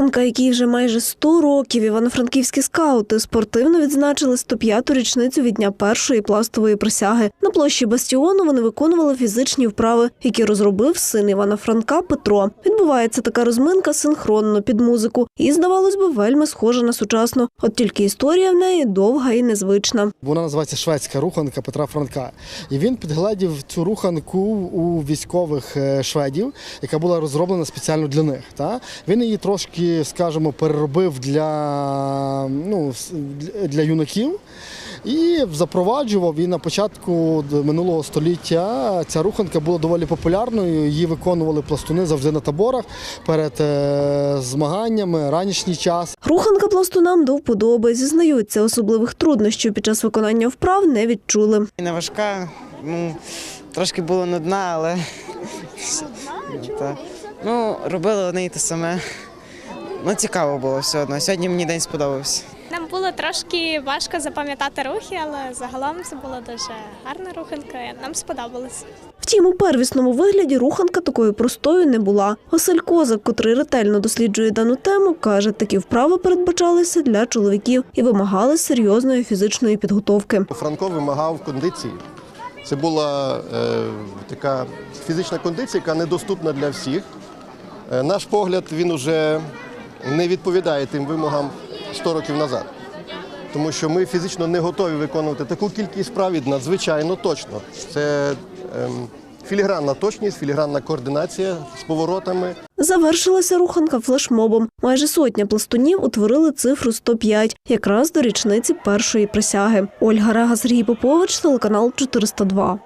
Руханка, якій вже майже 100 років, івано-франківські скаути спортивно відзначили 105-ту річницю від дня першої пластової присяги. На площі Бастіону вони виконували фізичні вправи, які розробив син Івана Франка Петро. Відбувається така розминка синхронно під музику і, здавалось би, вельми схожа на сучасну. От тільки історія в неї довга і незвична. Вона називається шведська руханка Петра Франка. І він підгледів цю руханку у військових е, шведів, яка була розроблена спеціально для них. Та? Він її трошки, скажімо, переробив для, ну, для- юнаків. І запроваджував і на початку минулого століття ця руханка була доволі популярною. Її виконували пластуни завжди на таборах перед е, змаганнями, ранішній час. Руханка пластунам до вподоби. Зізнаються, особливих труднощів під час виконання вправ не відчули. Не важка, ну, трошки було нудна, але. Ну, робили одне і те саме. Ну, цікаво було все одно. Сьогодні мені день сподобався. Нам було трошки важко запам'ятати рухи, але загалом це була дуже гарна руханка. Нам сподобалось. Втім, у первісному вигляді руханка такою простою не була. Василь Козак, котрий ретельно досліджує дану тему, каже, такі вправи передбачалися для чоловіків і вимагали серйозної фізичної підготовки. Франко вимагав кондиції. Це була е, така фізична кондиція, яка недоступна для всіх. Е, наш погляд він уже не відповідає тим вимогам 100 років назад. Тому що ми фізично не готові виконувати таку кількість вправ і надзвичайно точно. Це ем, філігранна точність, філігранна координація з поворотами. Завершилася руханка флешмобом. Майже сотня пластунів утворили цифру 105, якраз до річниці першої присяги. Ольга Рега, Сергій Попович, телеканал 402.